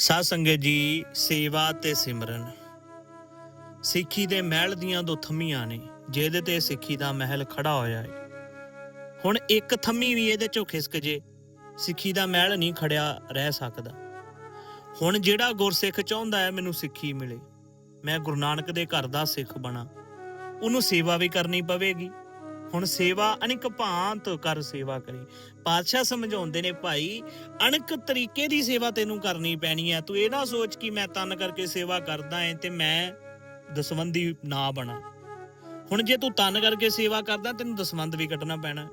ਸਾਧ ਸੰਗਤ ਜੀ, ਸੇਵਾ ਤੇ ਸਿਮਰਨ। ਸਿੱਖੀ ਦੇ ਮਹਿਲ ਦੀਆਂ ਦੋ ਥੰਮੀਆਂ ਨੇ, ਜਿਹਦੇ ਤੇ ਸਿੱਖੀ ਦਾ ਮਹਿਲ ਖੜਾ ਹੋਇਆ ਹੈ ਹੁਣ ਇੱਕ ਥੰਮੀ ਵੀ ਇਹਦੇ ਚੋਂ ਖਿਸਕ ਜੇ, ਸਿੱਖੀ ਦਾ ਮਹਿਲ ਨਹੀਂ ਖੜਿਆ ਰਹਿ ਸਕਦਾ। ਹੁਣ ਜਿਹੜਾ ਗੁਰਸਿੱਖ ਚਾਹੁੰਦਾ ਹੈ, ਮੈਨੂੰ ਸਿੱਖੀ ਮਿਲੇ। ਮੈਂ ਗੁਰੂ ਨਾਨਕ ਦੇ ਘਰ ਦਾ ਸਿੱਖ ਬਣਾ। ਉਹਨੂੰ ਸੇਵਾ ਵੀ ਕਰਨੀ ਪਵੇਗੀ। ਹੁਣ ਸੇਵਾ ਅਨੇਕ ਭਾਂਤ ਕਰ ਸੇਵਾ ਕਰੀ। ਪਾਤਸ਼ਾਹ ਸਮਝਾਉਂਦੇ ਨੇ, ਭਾਈ, ਅਣਕ ਤਰੀਕੇ ਦੀ ਸੇਵਾ ਤੈਨੂੰ ਕਰਨੀ ਪੈਣੀ ਹੈ। ਤੂੰ ਇਹ ਨਾ ਸੋਚ ਕਿ ਮੈਂ ਤਨ ਕਰਕੇ ਸੇਵਾ ਕਰਦਾ ਐ ਤੇ ਮੈਂ ਦਸਵੰਦੀ ਨਾ ਬਣਾ। ਹੁਣ ਜੇ ਤੂੰ ਤਨ ਕਰਕੇ ਸੇਵਾ ਕਰਦਾ, ਤੈਨੂੰ ਦਸਵੰਦ ਵੀ ਕੱਢਣਾ ਪੈਣਾ।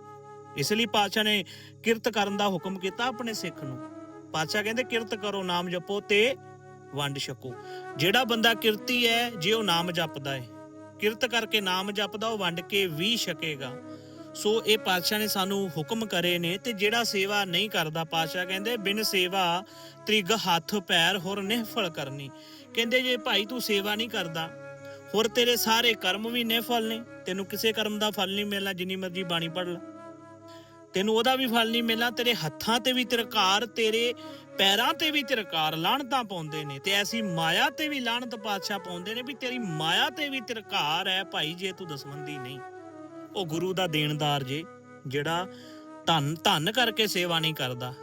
ਇਸ ਲਈ ਪਾਤਸ਼ਾਹ ਨੇ ਕਿਰਤ ਕਰਨ ਦਾ ਹੁਕਮ ਕੀਤਾ ਆਪਣੇ ਸਿੱਖ ਨੂੰ। ਪਾਤਸ਼ਾਹ ਕਹਿੰਦੇ, ਕਿਰਤ ਕਰੋ, ਨਾਮ ਜਪੋ ਤੇ ਵੰਡ ਛਕੋ। ਜਿਹੜਾ ਬੰਦਾ ਕਿਰਤੀ ਹੈ, ਜੇ ਉਹ ਨਾਮ ਜਪਦਾ ਹੈ ਕਿਰਤ ਕਰਕੇ ਨਾਮ ਜਪਦਾ, ਉਹ ਵੰਡ ਕੇ ਵੀ ਛਕੇਗਾ। ਸੋ ਇਹ ਪਾਤਸ਼ਾਹ ਨੇ ਸਾਨੂੰ ਹੁਕਮ ਕਰੇ ਨੇ ਤੇ ਜਿਹੜਾ ਸੇਵਾ ਨਹੀਂ ਕਰਦਾ, ਪਾਤਸ਼ਾਹ ਕਹਿੰਦੇ, ਬਿਨ ਸੇਵਾ ਤ੍ਰਿਗ ਹੱਥ ਪੈਰ ਹੋਰ ਨਿਹਫਲ ਕਰਨੀ। ਕਹਿੰਦੇ, ਜੇ ਭਾਈ ਤੂੰ ਸੇਵਾ ਨਹੀਂ ਕਰਦਾ, ਹੋਰ ਤੇਰੇ ਸਾਰੇ ਕਰਮ ਵੀ ਨਿਹਫਲ ਨੇ। ਤੈਨੂੰ ਕਿਸੇ ਕਰਮ ਦਾ ਫਲ ਨਹੀਂ ਮਿਲਣਾ, ਜਿੰਨੀ ਮਰਜ਼ੀ ਬਾਣੀ ਪੜ ਲੈ। ਤੈਨੂੰ ਉਹਦਾ ਵੀ ਫਲ ਨਹੀਂ ਮਿਲਣਾ, ਤੇਰੇ ਹੱਥਾਂ ਤੇ ਵੀ ਤਿਰਕਾਰ, ਤੇਰੇ ਪੈਰਾਂ ਤੇ ਵੀ ਤਿਰਕਾਰ ਲਾਹਣਤਾਂ ਪਾਉਂਦੇ ਨੇ ਤੇ ਐਸੀ ਮਾਇਆ ਤੇ ਵੀ ਲਾਹਣਤ ਪਾਤਸ਼ਾਹ ਪਾਉਂਦੇ ਨੇ ਵੀ ਤੇਰੀ ਮਾਇਆ ਤੇ ਵੀ ਤਿਰਕਾਰ ਹੈ ਭਾਈ ਜੇ ਤੂੰ ਦਸਵੰਦੀ ਨਹੀਂ। ਉਹ ਗੁਰੂ ਦਾ ਦੇਣਦਾਰ ਜੇ, ਜਿਹੜਾ ਧੰਨ ਧੰਨ ਕਰਕੇ ਸੇਵਾ ਨਹੀਂ ਕਰਦਾ।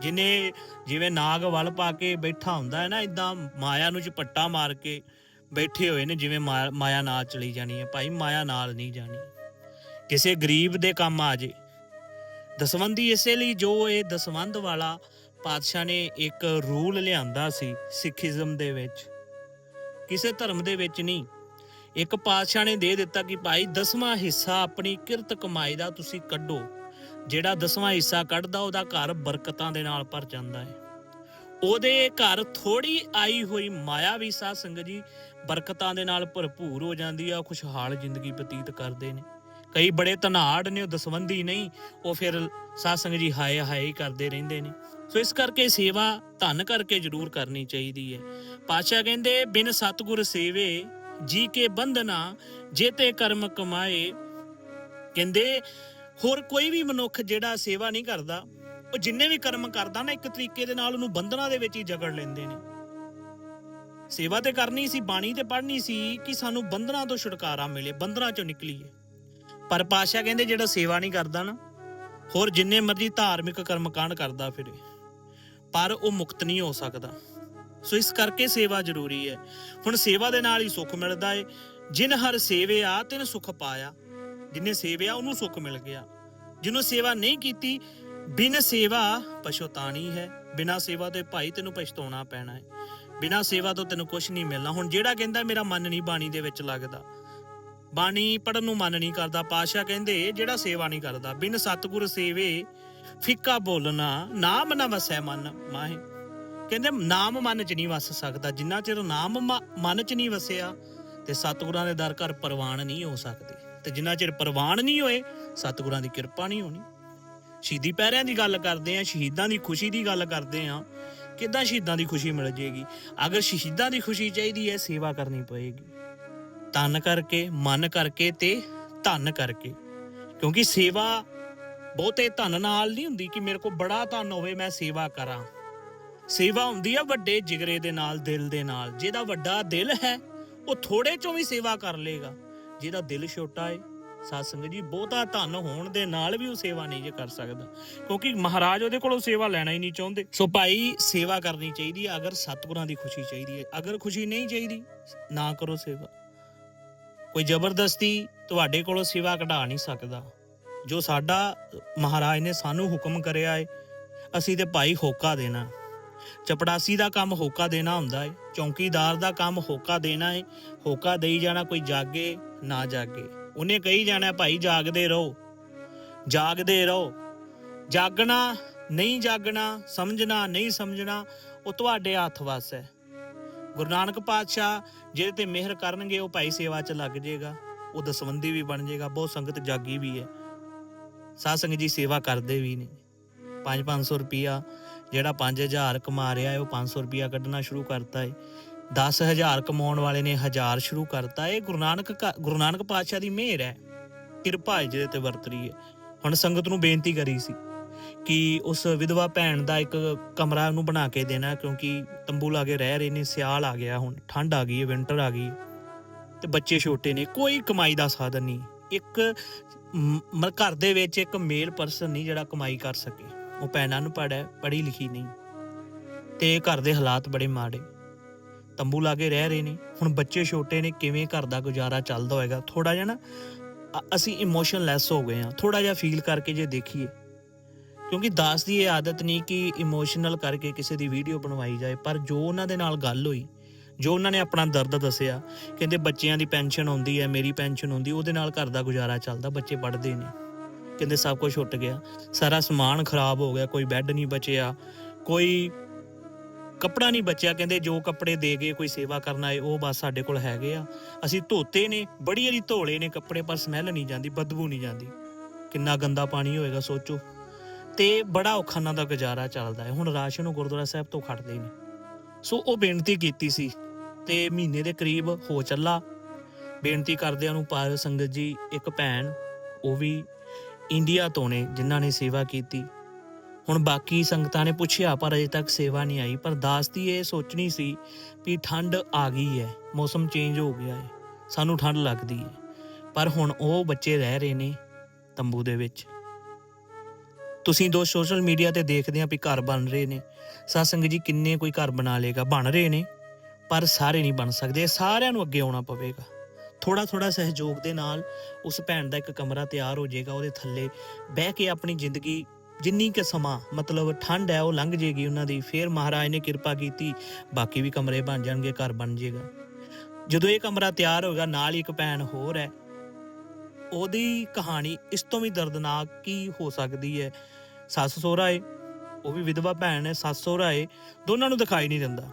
ਜਿਨੇ ਜਿਵੇਂ ਨਾਗ ਵਲ ਪਾ ਕੇ ਬੈਠਾ ਹੁੰਦਾ ਹੈ ਨਾ ਇਦਾਂ ਮਾਇਆ ਨੂੰ ਝਪੱਟਾ ਮਾਰ ਕੇ ਬੈਠੇ ਹੋਏ ਨੇ, ਜਿਵੇਂ ਮਾਇਆ ਮਾਇਆ ਨਾਲ ਚਲੀ ਜਾਣੀ ਹੈ, ਭਾਈ ਮਾਇਆ ਨਾਲ ਨਹੀਂ ਜਾਣੀ। ਕਿਸੇ ਗਰੀਬ ਦੇ ਕੰਮ ਆ ਜੇ। ਦਸਵੰਦੀ ਇਸੇ ਲਈ ਜੋ ਇਹ ਦਸਵੰਦ ਵਾਲਾ ਪਾਤਸ਼ਾਹ ਨੇ ਇੱਕ ਰੂਲ ਲਿਆਂਦਾ ਸੀ ਸਿੱਖੀਜ਼ਮ ਦੇ ਵਿੱਚ। ਕਿਸੇ ਧਰਮ ਦੇ ਵਿੱਚ ਨਹੀਂ। ਇੱਕ ਪਾਤਸ਼ਾਹ ਨੇ ਦੇ ਦਿੱਤਾ ਕਿ ਭਾਈ ਦਸਵਾਂ ਹਿੱਸਾ ਆਪਣੀ ਕਿਰਤ ਕਮਾਈ ਦਾ ਤੁਸੀਂ ਕੱਢੋ। ਜਿਹੜਾ ਦਸਵਾਂ ਹਿੱਸਾ ਕੱਢਦਾ, ਉਹਦਾ ਘਰ ਬਰਕਤਾਂ ਦੇ ਨਾਲ ਭਰ ਜਾਂਦਾ ਹੈ। ਉਹਦੇ ਘਰ ਥੋੜੀ ਆਈ ਹੋਈ ਮਾਇਆ ਵੀ ਸਾਧ ਸੰਗਤ ਜੀ, ਬਰਕਤਾਂ ਦੇ ਨਾਲ ਭਰਪੂਰ ਹੋ ਜਾਂਦੀ ਆ, ਉਹ ਖੁਸ਼ਹਾਲ ਜ਼ਿੰਦਗੀ ਬਤੀਤ ਕਰਦੇ ਨੇ। ਕਈ ਬੜੇ ਧਨਾੜ ਨੇ, ਉਹ ਦਸਵੰਦੀ ਨਹੀਂ, ਉਹ ਫਿਰ ਸਾਧ ਸੰਗਤ ਜੀ ਹਾਏ ਹਾਏ ਕਰਦੇ ਰਹਿੰਦੇ ਨੇ। ਸੋ ਇਸ ਕਰਕੇ ਸੇਵਾ ਧੰਨ ਕਰਕੇ ਜ਼ਰੂਰ ਕਰਨੀ ਚਾਹੀਦੀ ਹੈ। ਪਾਤਸ਼ਾਹ ਕਹਿੰਦੇ, ਬਿਨ ਸਤਗੁਰ ਸੇਵੇ, ਜੀ ਕੇ ਬੰਧਨਾ ਜੇਤੇ ਕਰਮ ਕਮਾਏ। ਕਹਿੰਦੇ, ਹੋਰ ਕੋਈ ਵੀ ਮਨੁੱਖ ਜਿਹੜਾ ਸੇਵਾ ਨਹੀਂ ਕਰਦਾ, ਉਹ ਜਿੰਨੇ ਵੀ ਕਰਮ ਕਰਦਾ ਨਾ, ਇੱਕ ਤਰੀਕੇ ਦੇ ਨਾਲ ਉਹਨੂੰ ਬੰਧਨਾਂ ਦੇ ਵਿੱਚ ਹੀ ਜਕੜ ਲੈਂਦੇ ਨੇ। ਸੇਵਾ ਤੇ ਕਰਨੀ ਸੀ, ਬਾਣੀ ਤੇ ਪੜ੍ਹਨੀ ਸੀ ਕਿ ਸਾਨੂੰ ਬੰਧਨਾਂ ਤੋਂ ਛੁਟਕਾਰਾ ਮਿਲੇ, ਬੰਧਨਾਂ ਚੋਂ ਨਿਕਲੀਏ। ਪਰ ਪਾਸ਼ਾ ਕਹਿੰਦੇ, ਜਿਹੜਾ ਸੇਵਾ ਨਹੀਂ ਕਰਦਾ ਨਾ, ਹੋਰ ਜਿੰਨੇ ਮਰਜ਼ੀ ਧਾਰਮਿਕ ਕਰਮਕਾਂਡ ਕਰਦਾ ਫਿਰੇ। ਪਰ ਉਹ ਮੁਕਤ ਨਹੀਂ ਹੋ ਸਕਦਾ। ਸੋ ਇਸ ਕਰਕੇ ਸੇਵਾ ਜ਼ਰੂਰੀ ਹੈ। ਹੁਣ ਸੇਵਾ ਦੇ ਨਾਲ ਹੀ ਸੁੱਖ ਮਿਲਦਾ ਏ। ਜਿਨ ਹਰ ਸੇਵਿਆ, ਤਿਨ ਸੁਖ ਪਾਇਆ। ਜਿਨੇ ਸੇਵਿਆ, ਉਹਨੂੰ ਸੁੱਖ ਮਿਲ ਗਿਆ। ਜਿਹਨੂੰ ਸੇਵਾ ਨਹੀਂ ਕੀਤੀ, ਬਿਨ ਸੇਵਾ ਪਛਤਾਣੀ ਹੈ। ਬਿਨਾ ਸੇਵਾ ਤੋਂ ਭਾਈ ਤੈਨੂੰ ਪਛਤਾਉਣਾ ਪੈਣਾ ਹੈ ਬਿਨਾ ਸੇਵਾ ਤੋਂ ਤੈਨੂੰ ਕੁਝ ਨਹੀਂ ਮਿਲਣਾ। ਹੁਣ ਜਿਹੜਾ ਕਹਿੰਦਾ, ਮੇਰਾ ਮਨ ਨਹੀਂ ਬਾਣੀ ਦੇ ਵਿੱਚ ਲੱਗਦਾ। ਬਾਣੀ ਪੜਨ ਨੂੰ ਮਨ ਨਹੀਂ ਕਰਦਾ। ਪਾਸ਼ਾ ਕਹਿੰਦੇ, ਜਿਹੜਾ ਸੇਵਾ ਨਹੀਂ ਕਰਦਾ, ਬਿਨ ਸਤਗੁਰ ਸੇਵੇ ਫਿੱਕਾ ਬੋਲਣਾ, ਨਾਮ ਨਾ ਵਸੈ ਮਨ ਮਾਹੇ। ਕਹਿੰਦੇ ਨਾਮ ਮਨ ਚ ਨਹੀਂ ਵਸ ਸਕਦਾ, ਜਿੰਨਾ ਚਿਰ ਨਾਮ ਮਨ ਚ ਨਹੀਂ ਵਸਿਆ, ਤੇ ਸਤਿਗੁਰਾਂ ਦੇ ਦਰ ਘਰ ਪ੍ਰਵਾਨ ਨਹੀਂ ਹੋ ਸਕਦੇ। ਤੇ ਜਿੰਨਾ ਚਿਰ ਪ੍ਰਵਾਨ ਨਹੀਂ ਹੋਏ, ਸਤਿਗੁਰਾਂ ਦੀ ਕਿਰਪਾ ਨਹੀਂ ਹੋਣੀ। ਸ਼ਹੀਦੀ ਪਹਿਰਿਆਂ ਦੀ ਗੱਲ ਕਰਦੇ ਆ, ਸ਼ਹੀਦਾਂ ਦੀ ਖੁਸ਼ੀ ਦੀ ਗੱਲ ਕਰਦੇ ਆ, ਕਿੱਦਾਂ ਸ਼ਹੀਦਾਂ ਦੀ ਖੁਸ਼ੀ ਮਿਲ ਜੇਗੀ? ਅਗਰ ਸ਼ਹੀਦਾਂ ਦੀ ਖੁਸ਼ੀ ਚਾਹੀਦੀ ਹੈ, ਸੇਵਾ ਕਰਨੀ ਪਏਗੀ। ਤਨ ਕਰਕੇ, ਮਨ ਕਰਕੇ ਤੇ ਧਨ ਕਰਕੇ। ਕਿਉਂਕਿ ਸੇਵਾ ਬਹੁਤੇ ਧਨ ਨਾਲ ਨਹੀਂ ਹੁੰਦੀ ਕਿ ਮੇਰੇ ਕੋਲ ਬੜਾ ਧਨ ਹੋਵੇ, ਮੈਂ ਸੇਵਾ ਕਰਾਂ। ਸੇਵਾ ਹੁੰਦੀ ਆ ਵੱਡੇ ਜਿਗਰੇ ਦੇ ਨਾਲ, ਦਿਲ ਦੇ ਨਾਲ। ਜਿਹਦਾ ਵੱਡਾ ਦਿਲ ਹੈ, ਉਹ ਥੋੜੇ ਚੋਂ ਵੀ ਸੇਵਾ ਕਰ ਲੇਗਾ। ਜਿਹਦਾ ਦਿਲ ਛੋਟਾ ਹੈ ਸਾਧ ਜੀ, ਬਹੁਤਾ ਧਨ ਹੋਣ ਦੇ ਨਾਲ ਵੀ ਉਹ ਸੇਵਾ ਨਹੀਂ ਜੇ ਕਰ ਸਕਦਾ। ਕਿਉਂਕਿ ਮਹਾਰਾਜ ਉਹਦੇ ਕੋਲੋਂ ਸੇਵਾ ਲੈਣਾ ਹੀ ਨਹੀਂ ਚਾਹੁੰਦੇ। ਸੋ ਭਾਈ, ਸੇਵਾ ਕਰਨੀ ਚਾਹੀਦੀ ਹੈ ਅਗਰ ਸਤਿਗੁਰਾਂ ਦੀ ਖੁਸ਼ੀ ਚਾਹੀਦੀ ਹੈ ਅਗਰ ਖੁਸ਼ੀ ਨਹੀਂ ਚਾਹੀਦੀ, ਨਾ ਕਰੋ ਸੇਵਾ। ਕੋਈ ਜ਼ਬਰਦਸਤੀ ਤੁਹਾਡੇ ਕੋਲੋਂ ਸੇਵਾ ਕਢਾ ਨਹੀਂ ਸਕਦਾ। ਜੋ ਸਾਡਾ ਮਹਾਰਾਜ ਨੇ ਸਾਨੂੰ ਹੁਕਮ ਕਰਿਆ ਹੈ ਅਸੀਂ ਤੇ ਭਾਈ ਹੋਕਾ ਦੇਣਾ। ਚਪੜਾਸੀ ਦਾ ਕੰਮ ਹੋਕਾ ਦੇਣਾ ਹੁੰਦਾ ਹੈ ਚੌਂਕੀਦਾਰ ਦਾ ਕੰਮ ਹੋਕਾ ਦੇਣਾ ਏ, ਹੋਕਾ ਦੇਈ ਜਾਣਾ ਕੋਈ ਜਾਗੇ, ਨਾ ਜਾਗੇ। ਉਹਨੇ ਕਹੀ ਜਾਣਾ, ਭਾਈ, ਜਾਗਦੇ ਰਹੋ। ਜਾਗਦੇ ਰਹੋ। ਜਾਗਣਾ, ਨਹੀਂ ਜਾਗਣਾ, ਸਮਝਣਾ, ਨਹੀਂ ਸਮਝਣਾ, ਉਹ ਤੁਹਾਡੇ ਹੱਥ ਵੱਸ ਹੈ। ਗੁਰੂ ਨਾਨਕ ਪਾਤਸ਼ਾਹ ਜਿਹਦੇ ਤੇ ਮਿਹਰ ਕਰਨਗੇ, ਉਹ ਭਾਈ ਸੇਵਾ 'ਚ ਲੱਗ ਜਾਏਗਾ ਉਹ ਦਸਵੰਦੀ ਵੀ ਬਣ ਜਾਏਗਾ ਬਹੁਤ ਸੰਗਤ ਜਾਗੀ ਵੀ ਹੈ। ਸਾਧ ਜੀ ਸੇਵਾ ਕਰਦੇ ਵੀ ਨੇ। 5-500 ਰੁਪਿਆ ਜਿਹੜਾ 5000 ਕਮਾ ਰਿਹਾ ਹੈ, ਉਹ 500 ਰੁਪਿਆ ਕੱਢਣਾ ਸ਼ੁਰੂ ਕਰਤਾ ਹੈ। 10000 ਕਮਾਉਣ ਵਾਲੇ ਨੇ 1000 ਸ਼ੁਰੂ ਕਰਤਾ ਹੈ। ਗੁਰੂ ਨਾਨਕ ਗੁਰੂ ਨਾਨਕ ਪਾਤਸ਼ਾਹ ਦੀ ਮਿਹਰ ਹੈ। ਕਿਰਪਾ ਹੈ ਜਿਹਦੇ ਤੇ ਵਰਤ ਰਹੀ ਹੈ। ਹੁਣ ਸੰਗਤ ਨੂੰ ਬੇਨਤੀ ਕਰੀ ਸੀ ਕਿ ਉਸ ਵਿਧਵਾ ਭੈਣ ਦਾ ਇੱਕ ਕਮਰਾ ਉਹਨੂੰ ਬਣਾ ਕੇ ਦੇਣਾ, ਕਿਉਂਕਿ ਤੰਬੂ ਲਾ ਕੇ ਰਹਿ ਰਹੇ ਨੇ, ਸਿਆਲ ਆ ਗਿਆ ਹੁਣ, ਠੰਡ ਆ ਗਈ ਹੈ ਵਿੰਟਰ ਆ ਗਈ ਤੇ ਬੱਚੇ ਛੋਟੇ ਨੇ, ਕੋਈ ਕਮਾਈ ਦਾ ਸਾਧਨ ਨਹੀਂ। ਇੱਕ ਮਤਲਬ ਘਰ ਦੇ ਵਿੱਚ ਇੱਕ ਮੇਲ ਪਰਸਨ ਨਹੀਂ ਜਿਹੜਾ ਕਮਾਈ ਕਰ ਸਕੇ। ਉਹ ਭੈਣ ਨੂੰ ਹੈ ਪੜ੍ਹੀ ਲਿਖੀ ਨਹੀਂ। ਤੇ ਘਰ ਦੇ ਹਾਲਾਤ ਬੜੇ ਮਾੜੇ। ਤੰਬੂ ਲਾ ਕੇ ਰਹਿ ਰਹੇ ਨੇ। ਹੁਣ ਬੱਚੇ ਛੋਟੇ ਨੇ, ਕਿਵੇਂ ਘਰ ਦਾ ਗੁਜ਼ਾਰਾ ਚੱਲਦਾ ਹੋਏਗਾ? ਥੋੜਾ ਜਿਹਾ ਨਾ, ਅ- ਅਸੀਂ ਇਮੋਸ਼ਨਲੈਸ ਹੋ ਗਏ ਆ ਥੋੜਾ ਜਿਹਾ ਫੀਲ ਕਰਕੇ ਜੇ ਦੇਖੀਏ। ਕਿਉਂਕਿ ਦਾਸ ਦੀ ਇਹ ਆਦਤ ਨਹੀਂ ਕਿ ਇਮੋਸ਼ਨਲ ਕਰਕੇ ਕਿਸੇ ਦੀ ਵੀਡੀਓ ਬਣਵਾਈ ਜਾਏ। ਪਰ ਜੋ ਉਹਨਾਂ ਦੇ ਨਾਲ ਗੱਲ ਹੋਈ ਜੋ ਉਹਨਾਂ ਨੇ ਆਪਣਾ ਦਰਦ ਦੱਸਿਆ, ਕਹਿੰਦੇ ਬੱਚਿਆਂ ਦੀ ਪੈਨਸ਼ਨ ਆਉਂਦੀ ਹੈ, ਮੇਰੀ ਪੈਨਸ਼ਨ ਆਉਂਦੀ, ਉਹਦੇ ਨਾਲ ਘਰ ਦਾ ਗੁਜ਼ਾਰਾ ਚੱਲਦਾ, ਬੱਚੇ ਪੜ੍ਹਦੇ ਨੇ ਕਹਿੰਦੇ ਸਭ ਕੁਝ ਛੁੱਟ ਗਿਆ। ਸਾਰਾ ਸਮਾਨ ਖਰਾਬ ਹੋ ਗਿਆ, ਕੋਈ ਬੈੱਡ ਨਹੀਂ ਬਚਿਆ, ਕੋਈ ਕੱਪੜਾ ਨਹੀਂ ਬਚਿਆ, ਕਹਿੰਦੇ ਜੋ ਕੱਪੜੇ ਦੇ ਗਏ ਕੋਈ ਸੇਵਾ ਕਰਨ ਆਏ, ਉਹ ਬਸ ਸਾਡੇ ਕੋਲ ਹੈਗੇ ਆ। ਅਸੀਂ ਧੋਤੇ ਨੇ, ਬੜੀ ਵਾਰੀ ਧੋਲੇ ਨੇ ਕੱਪੜੇ, ਪਰ ਸਮੈਲ ਨਹੀਂ ਜਾਂਦੀ, ਬਦਬੂ ਨਹੀਂ ਜਾਂਦੀ। ਕਿੰਨਾ ਗੰਦਾ ਪਾਣੀ ਹੋਏਗਾ, ਸੋਚੋ। ਤੇ ਬੜਾ ਔਖਾ ਉਹਨਾਂ ਦਾ ਗੁਜ਼ਾਰਾ ਚੱਲਦਾ ਹੈ। ਹੁਣ ਰਾਸ਼ਨ ਉਹ ਗੁਰਦੁਆਰਾ ਸਾਹਿਬ ਤੋਂ ਖੜਦੇ ਨੇ। ਸੋ ਉਹ ਬੇਨਤੀ ਕੀਤੀ ਸੀ ਤੇ ਮਹੀਨੇ ਦੇ ਕਰੀਬ ਹੋ ਚੱਲਾ। ਬੇਨਤੀ ਕਰਦਿਆਂ ਨੂੰ ਪਾਰ ਸੰਗਤ ਜੀ, ਇੱਕ ਭੈਣ, ਉਹ ਵੀ ਇੰਡੀਆ ਤੋਂ ਨੇ, ਜਿਨ੍ਹਾਂ ਨੇ ਸੇਵਾ ਕੀਤੀ। ਹੁਣ ਬਾਕੀ ਸੰਗਤਾਂ ਨੇ ਪੁੱਛਿਆ, ਪਰ ਅਜੇ ਤੱਕ ਸੇਵਾ ਨਹੀਂ ਆਈ। ਪਰ ਦਾਸ ਦੀ ਇਹ ਸੋਚਣੀ ਸੀ ਵੀ ਠੰਡ ਆ ਗਈ ਹੈ, ਮੌਸਮ ਚੇਂਜ ਹੋ ਗਿਆ ਹੈ, ਸਾਨੂੰ ਠੰਡ ਲੱਗਦੀ ਹੈ। ਪਰ ਹੁਣ ਉਹ ਬੱਚੇ ਰਹਿ ਰਹੇ ਨੇ ਤੰਬੂ ਦੇ ਵਿੱਚ। ਤੁਸੀਂ ਦੋ ਸੋਸ਼ਲ ਮੀਡੀਆ ਤੇ ਦੇਖਦੇ ਆ ਵੀ ਘਰ ਬਣ ਰਹੇ ਨੇ। ਸਤਸੰਗ ਜੀ, ਕਿੰਨੇ ਕੋਈ ਘਰ ਬਣਾ ਲੇਗਾ ਬਣ ਰਹੇ ਨੇ। ਪਰ ਸਾਰੇ ਨਹੀਂ ਬਣ ਸਕਦੇ ਸਾਰਿਆਂ ਨੂੰ ਅੱਗੇ ਆਉਣਾ ਪਵੇਗਾ। ਥੋੜਾ ਥੋੜਾ ਸਹਿਯੋਗ ਦੇ ਨਾਲ ਉਸ ਭੈਣ ਦਾ ਇੱਕ ਕਮਰਾ ਤਿਆਰ ਹੋ ਜਾਏਗਾ, ਉਹਦੇ ਥੱਲੇ ਬਹਿ ਕੇ ਆਪਣੀ ਜ਼ਿੰਦਗੀ ਜਿੰਨੀ ਕਿ ਸਮਾਂ, ਮਤਲਬ ਠੰਡ ਹੈ, ਉਹ ਲੰਘ ਜੇਗੀ ਉਹਨਾਂ ਦੀ, ਫੇਰ ਮਹਾਰਾਜ ਨੇ ਕਿਰਪਾ ਕੀਤੀ, ਬਾਕੀ ਵੀ ਕਮਰੇ ਬਣ ਜਾਣਗੇ, ਘਰ ਬਣ ਜਾਏਗਾ। ਜਦੋਂ ਇਹ ਕਮਰਾ ਤਿਆਰ ਹੋਗਾ ਨਾਲ ਹੀ ਇੱਕ ਭੈਣ ਹੋਰ ਹੈ, ਉਹਦੀ ਕਹਾਣੀ ਇਸ ਤੋਂ ਵੀ ਦਰਦਨਾਕ ਕੀ ਹੋ ਸਕਦੀ ਹੈ? ਸੱਸ ਸਹੁਰਾ ਏ, ਉਹ ਵੀ ਵਿਧਵਾ ਭੈਣ ਹੈ, ਸੱਸ ਸਹੁਰਾ ਏ, ਦੋਨਾਂ ਨੂੰ ਦਿਖਾਈ ਨਹੀਂ ਦਿੰਦਾ।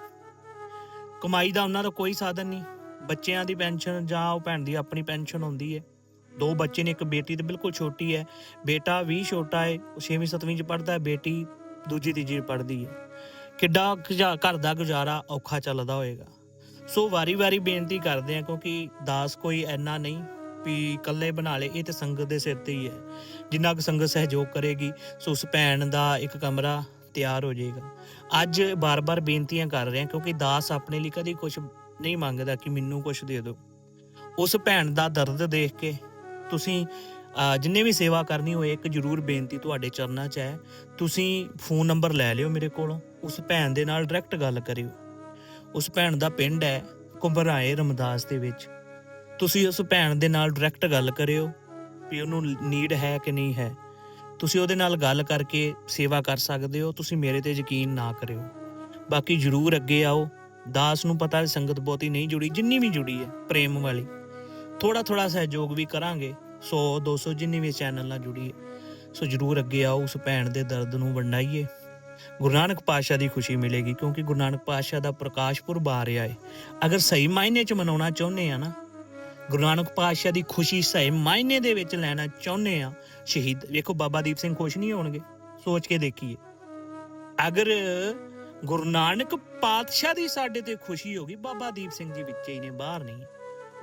ਕਮਾਈ ਦਾ ਉਹਨਾਂ ਦਾ ਕੋਈ ਸਾਧਨ ਨਹੀਂ। ਬੱਚਿਆਂ ਦੀ ਪੈਨਸ਼ਨ ਜਾਂ ਉਹ ਭੈਣ ਦੀ ਆਪਣੀ ਪੈਨਸ਼ਨ ਹੁੰਦੀ ਹੈ। ਦੋ ਬੱਚੇ ਨੇ, ਇੱਕ ਬੇਟੀ ਤੇ ਬਿਲਕੁਲ ਛੋਟੀ ਹੈ। ਬੇਟਾ ਵੀ ਛੋਟਾ ਹੈ, ਉਹ 6ਵੀਂ 7ਵੀਂ ਚ ਪੜਦਾ ਹੈ, ਬੇਟੀ ਦੂਜੀ, ਤੀਜੀ ਚ ਪੜਦੀ ਹੈ। ਕਿੱਡਾ ਗੁਜ਼ਾ- ਘਰ ਦਾ ਗੁਜ਼ਾਰਾ ਔਖਾ ਚੱਲਦਾ ਹੋਏਗਾ। ਸੋ ਵਾਰੀ-ਵਾਰੀ ਬੇਨਤੀ ਕਰਦੇ ਆ ਕਿਉਂਕਿ ਦਾਸ ਕੋਈ ਐਨਾ ਨਹੀਂ ਵੀ ਇਕੱਲੇ ਬਣਾ ਲੇ, ਇਹ ਤੇ ਸੰਗਤ ਦੇ ਸਿਰ ਤੇ ਹੀ ਹੈ। ਜਿੰਨਾ ਕੁ ਸੰਗਤ ਸਹਿਯੋਗ ਕਰੇਗੀ, ਸੋ ਉਸ ਭੈਣ ਦਾ ਇੱਕ ਕਮਰਾ ਤਿਆਰ ਹੋ ਜਾਏਗਾ। ਅੱਜ ਬਾਰ-ਬਾਰ ਬੇਨਤੀਆਂ ਕਰ ਰਿਹਾ ਕਿਉਂਕਿ ਦਾਸ ਆਪਣੇ ਲਈ ਕਦੀ ਕੁਝ ਨਹੀਂ ਮੰਗਦਾ ਕਿ ਮੈਨੂੰ ਕੁਝ ਦੇ ਦਿਓ। ਉਸ ਭੈਣ ਦਾ ਦਰਦ ਦੇਖ ਕੇ ਤੁਸੀਂ ਅਹ, ਜਿੰਨੇ ਵੀ ਸੇਵਾ ਕਰਨੀ ਹੋਏ ਇੱਕ ਜਰੂਰ ਬੇਨਤੀ ਤੁਹਾਡੇ ਚਰਨਾਂ 'ਚ ਹੈ। ਤੁਸੀਂ ਫੋਨ ਨੰਬਰ ਲੈ ਲਿਓ ਮੇਰੇ ਕੋਲੋਂ। ਉਸ ਭੈਣ ਦੇ ਨਾਲ ਡਾਇਰੈਕਟ ਗੱਲ ਕਰਿਓ। ਉਸ ਭੈਣ ਦਾ ਪਿੰਡ ਹੈ ਕੁੰਭਰਾਏ ਰਮਦਾਸ ਦੇ ਵਿੱਚ। ਤੁਸੀਂ ਉਸ ਭੈਣ ਦੇ ਨਾਲ ਡਾਇਰੈਕਟ ਗੱਲ ਕਰਿਓ ਵੀ ਉਹਨੂੰ ਨੀਡ ਹੈ ਕਿ ਨਹੀਂ ਹੈ। ਤੁਸੀਂ ਉਹਦੇ ਨਾਲ ਗੱਲ ਕਰਕੇ ਸੇਵਾ ਕਰ ਸਕਦੇ ਹੋ, ਤੁਸੀਂ ਮੇਰੇ ਤੇ ਯਕੀਨ ਨਾ ਕਰਿਓ। ਬਾਕੀ ਜਰੂਰ ਅੱਗੇ ਆਓ। ਦਾਸ ਨੂੰ ਪਤਾ ਹੈ ਸੰਗਤ ਬਹੁਤੀ ਨਹੀਂ ਜੁੜੀ, ਜਿੰਨੀ ਵੀ ਜੁੜੀ ਹੈ, ਪ੍ਰੇਮ ਵਾਲੀ। ਥੋੜਾ ਥੋੜਾ ਸਹਿਯੋਗ ਵੀ ਕਰਾਂਗੇ 100 200 ਜਿੰਨੀ ਵੀ ਚੈਨਲ ਨਾਲ ਜੁੜੀ ਹੈ। ਸੋ ਜਰੂਰ ਅੱਗੇ ਆਓ, ਉਸ ਭੈਣ ਦੇ ਦਰਦ ਨੂੰ ਵੰਡਾਈਏ। ਗੁਰੂ ਨਾਨਕ ਪਾਤਸ਼ਾਹ ਦੀ ਖੁਸ਼ੀ ਮਿਲੇਗੀ, ਕਿਉਂਕਿ ਗੁਰੂ ਨਾਨਕ ਪਾਤਸ਼ਾਹ ਦਾ ਪ੍ਰਕਾਸ਼ ਪੁਰਬ ਆ ਰਿਹਾ ਹੈ। ਅਗਰ ਸਹੀ ਮਾਇਨੇ 'ਚ ਮਨਾਉਣਾ ਚਾਹੁੰਦੇ ਆ ਨਾ ਗੁਰੂ ਨਾਨਕ ਪਾਤਸ਼ਾਹ ਦੀ ਖੁਸ਼ੀ ਸਹੀ ਮਾਇਨੇ ਦੇ ਵਿੱਚ ਲੈਣਾ ਚਾਹੁੰਦੇ ਆ ਸ਼ਹੀਦ। ਵੇਖੋ ਬਾਬਾ ਦੀਪ ਸਿੰਘ ਖੁਸ਼ ਨਹੀਂ ਹੋਣਗੇ, ਸੋਚ ਕੇ ਦੇਖੀਏ। ਅਗਰ ਗੁਰੂ ਨਾਨਕ ਪਾਤਸ਼ਾਹ ਦੀ ਸਾਡੇ ਤੇ ਖੁਸ਼ੀ ਹੋ ਗਈ, ਬਾਬਾ ਦੀਪ ਸਿੰਘ ਜੀ ਵਿੱਚ ਹੀ ਨੇ, ਬਾਹਰ ਨਹੀਂ।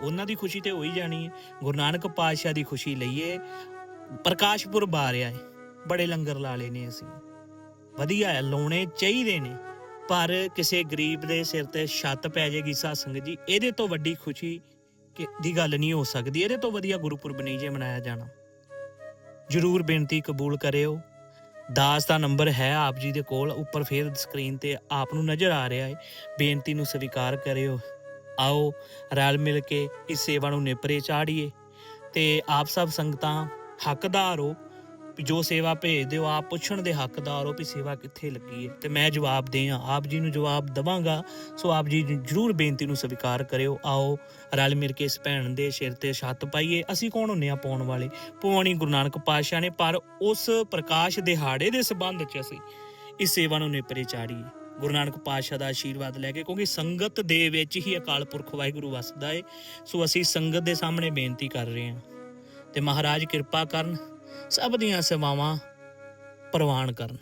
ਉਹਨਾਂ ਦੀ ਖੁਸ਼ੀ ਤੇ ਹੋਈ ਜਾਣੀ ਹੈ। ਗੁਰੂ ਨਾਨਕ ਪਾਤਸ਼ਾਹ ਦੀ ਖੁਸ਼ੀ ਲਈਏ। ਪ੍ਰਕਾਸ਼ ਪੁਰਬ ਆ ਹੈ ਬੜੇ ਲੰਗਰ ਲਾ ਲਏ ਨੇ ਅਸੀਂ। ਵਧੀਆ ਹੈ, ਲਾਉਣੇ ਚਾਹੀਦੇ ਨੇ। ਪਰ ਕਿਸੇ ਗਰੀਬ ਦੇ ਸਿਰ ਤੇ ਛੱਤ ਪੈ ਜਾਏਗੀ ਸਾਸੰਗ ਜੀ, ਇਹਦੇ ਤੋਂ ਵੱਡੀ ਖੁਸ਼ੀ ਕਿ- ਦੀ ਗੱਲ ਨਹੀਂ ਹੋ ਸਕਦੀ, ਇਹਦੇ ਤੋਂ ਵਧੀਆ ਗੁਰਪੁਰਬ ਨਹੀਂ ਜੇ ਮਨਾਇਆ ਜਾਣਾ। ਜਰੂਰ ਬੇਨਤੀ ਕਬੂਲ ਕਰਿਓ। ਦਾਸ ਦਾ ਨੰਬਰ ਹੈ ਆਪ ਜੀ ਦੇ ਕੋਲ, ਉੱਪਰ ਫੇਰ ਸਕਰੀਨ ਤੇ ਆਪ ਨੂੰ ਨਜ਼ਰ ਆ ਰਿਹਾ ਹੈ ਬੇਨਤੀ ਨੂੰ ਸਵੀਕਾਰ ਕਰਿਓ। ਆਓ, ਰਲ ਮਿਲ ਕੇ ਇਸ ਸੇਵਾ ਨੂੰ ਨੇਪਰੇ ਚਾੜੀਏ। ਤੇ ਆਪ ਸਭ ਸੰਗਤਾਂ ਹੱਕਦਾਰ ਹੋ ਜੋ ਸੇਵਾ ਭੇਜਦੇ ਹੋ ਆਪ ਪੁੱਛਣ ਦੇ ਹੱਕਦਾਰ ਹੋ ਵੀ ਸੇਵਾ ਕਿੱਥੇ ਲੱਗੀ ਹੈ। ਤੇ ਮੈਂ ਜਵਾਬ ਦੇ ਆ ਆਪ ਜੀ ਨੂੰ ਜਵਾਬ ਦਵਾਂਗਾ। ਸੋ ਆਪ ਜੀ ਜਰੂਰ ਬੇਨਤੀ ਨੂੰ ਸਵੀਕਾਰ ਕਰਿਓ। ਆਓ, ਰਲ ਮਿਲ ਕੇ ਇਸ ਭੈਣ ਦੇ ਸਿਰ ਤੇ ਛੱਤ ਪਾਈਏ। ਅਸੀਂ ਕੌਣ ਹੁੰਨੇ ਆ ਪਾਉਣ ਵਾਲੇ? ਪਵਾਣੀ ਗੁਰੂ ਨਾਨਕ ਪਾਤਸ਼ਾਹ ਨੇ, ਪਰ ਉਸ ਪ੍ਰਕਾਸ਼ ਦਿਹਾੜੇ ਦੇ ਸਬੰਧ 'ਚ ਅਸੀਂ ਇਸ ਸੇਵਾ ਨੂੰ ਨੇਪਰੇ ਚਾੜੀਏ। ਗੁਰੂ ਨਾਨਕ ਪਾਤਸ਼ਾਹ ਦਾ ਆਸ਼ੀਰਵਾਦ ਲੈ ਕੇ, ਕਿਉਂਕਿ ਸੰਗਤ ਦੇ ਵਿੱਚ ਹੀ ਅਕਾਲ ਪੁਰਖ ਵਾਹਿਗੁਰੂ ਵਸਦਾ ਏ। ਸੋ ਅਸੀਂ ਸੰਗਤ ਦੇ ਸਾਹਮਣੇ ਬੇਨਤੀ ਕਰ ਰਹੇ ਹਾਂ। ਤੇ ਮਹਾਰਾਜ ਕਿਰਪਾ ਕਰਨ ਸਭ ਦੀਆਂ ਸੇਵਾਵਾਂ ਪ੍ਰਵਾਨ ਕਰਨ।